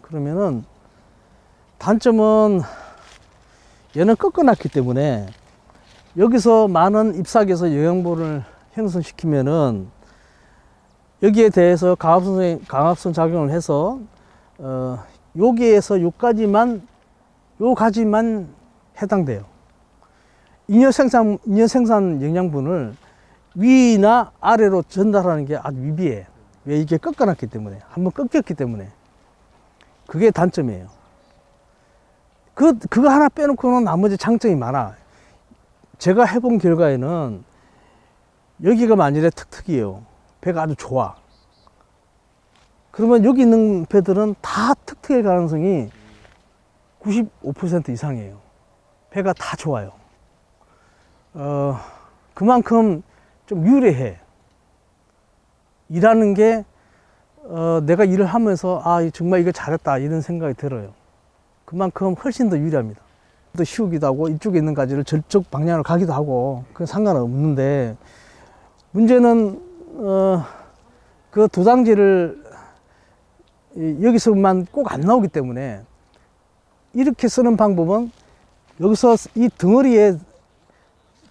그러면은 단점은 얘는 꺾어놨기 때문에 여기서 많은 잎사귀에서 영양분을 형성시키면은 여기에 대해서 강압선, 강압선 작용을 해서 어, 여기에서 요까지만 요 가지만 해당돼요. 잉여 생산 잉여 생산 영양분을 위나 아래로 전달하는 게 아주 미비해. 왜 이게 꺾어놨기 때문에 한번 꺾였기 때문에 그게 단점이에요. 그 그거 하나 빼놓고는 나머지 장점이 많아. 제가 해본 결과에는 여기가 만일에 특특이에요. 배가 아주 좋아. 그러면 여기 있는 배들은 다 특특일 가능성이 95% 이상이에요. 배가 다 좋아요. 어, 그만큼 좀 유리해. 일하는 게, 어, 내가 일을 하면서, 아, 정말 이거 잘했다. 이런 생각이 들어요. 그만큼 훨씬 더 유리합니다. 또 쉬우기도 하고, 이쪽에 있는 가지를 저쪽 방향으로 가기도 하고, 그건 상관없는데, 문제는, 어, 그 도장지를 이- 여기서만 꼭 안 나오기 때문에, 이렇게 쓰는 방법은 여기서 이 덩어리에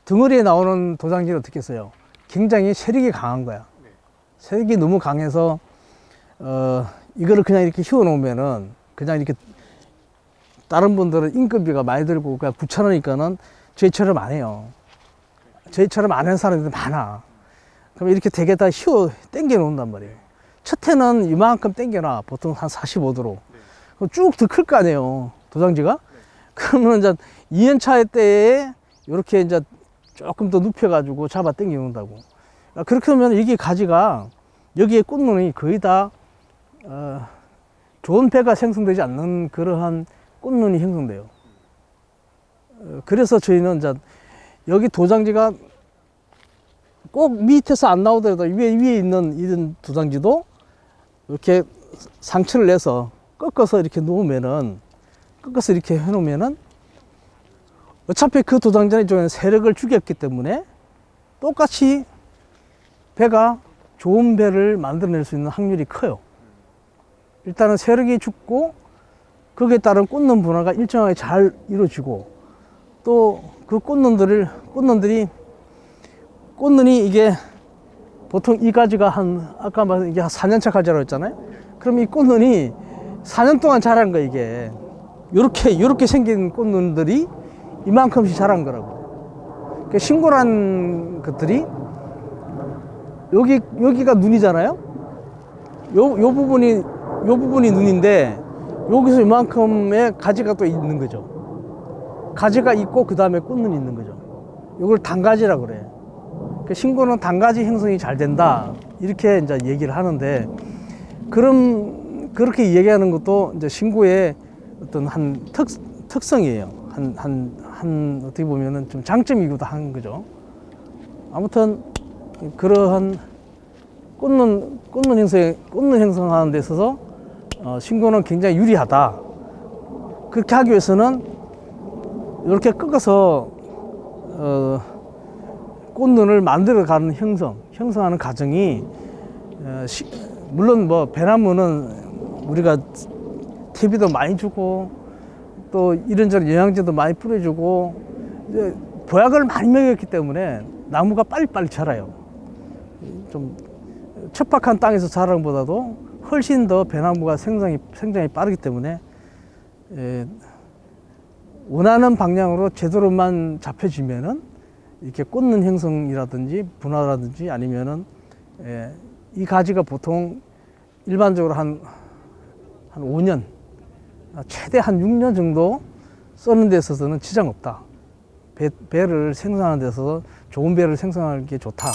덩어리에 나오는 도장지를 어떻게 써요? 굉장히 세력이 강한 거야. 세력이 너무 강해서 어 이거를 그냥 이렇게 휘어 놓으면은 그냥 이렇게 다른 분들은 인건비가 많이 들고 그냥 9천 원이니까는 저희처럼 안 해요. 저희처럼 안 하는 사람들이 많아. 그럼 이렇게 되게 다 휘어 당겨 놓는단 말이에요. 첫 해는 이만큼 당겨놔. 보통 한 45도로. 그럼 쭉 더 클 거 아니에요. 도장지가? 그러면 이제 2년 차 때에 이렇게 이제 조금 더 눕혀가지고 잡아 당겨 놓는다고. 아, 그렇게 하면 이게 가지가 여기에 꽃눈이 거의 다 어, 좋은 배가 생성되지 않는 그러한 꽃눈이 형성돼요. 어, 그래서 저희는 이제 여기 도장지가 꼭 밑에서 안 나오더라도 위에 위에 있는 이런 도장지도 이렇게 상처를 내서 꺾어서 이렇게 놓으면은 꺾어서 이렇게 해놓으면은 어차피 그 도장지는 이쪽에는 세력을 죽였기 때문에 똑같이 배가 좋은 배를 만들어낼 수 있는 확률이 커요. 일단은 세력이 죽고 거기에 따른 꽂는 분화가 일정하게 잘 이루어지고 또 그 꽂는들을 꽂는들이 꽂는이 이게 보통 이 가지가 한 아까 말한 이게 한 4년차 가지라고 했잖아요. 그럼 이 꽂는이 4년 동안 자란 거 이게 요렇게 요렇게 생긴 꽂는들이 이만큼씩 자란 거라고. 그 신고란 것들이 여기 여기가 눈이잖아요. 요, 요 부분이 요 부분이 눈인데 여기서 이만큼의 가지가 또 있는 거죠. 가지가 있고 그 다음에 꽃눈이 있는 거죠. 이걸 단가지라 그래. 그 신고는 단가지 형성이 잘 된다 이렇게 이제 얘기를 하는데 그럼 그렇게 얘기하는 것도 이제 신고의 어떤 한 특, 특성이에요. 한, 한, 한, 어떻게 보면은 좀 장점이기도 한 거죠. 아무튼, 그러한 꽂는, 꽂는 형성, 꽂는 형성하는 데 있어서, 어, 신고는 굉장히 유리하다. 그렇게 하기 위해서는, 이렇게 꺾어서, 어, 꽃눈을 만들어가는 형성, 형성하는 과정이, 어, 시- 물론 뭐, 배나무는 우리가 TV도 많이 주고, 또 이런저런 영양제도 많이 뿌려주고 이제 보약을 많이 먹였기 때문에 나무가 빨리빨리 자라요. 좀 척박한 땅에서 자라는 것보다도 훨씬 더 배나무가 생장이 생장이 빠르기 때문에 에, 원하는 방향으로 제대로만 잡혀지면은 이렇게 꽂는 형성이라든지 분화라든지 아니면은 에, 이 가지가 보통 일반적으로 한 한 5년 최대 한 6년 정도 써는 데 있어서는 지장 없다. 배, 배를 생산하는 데 있어서 좋은 배를 생산하는 게 좋다.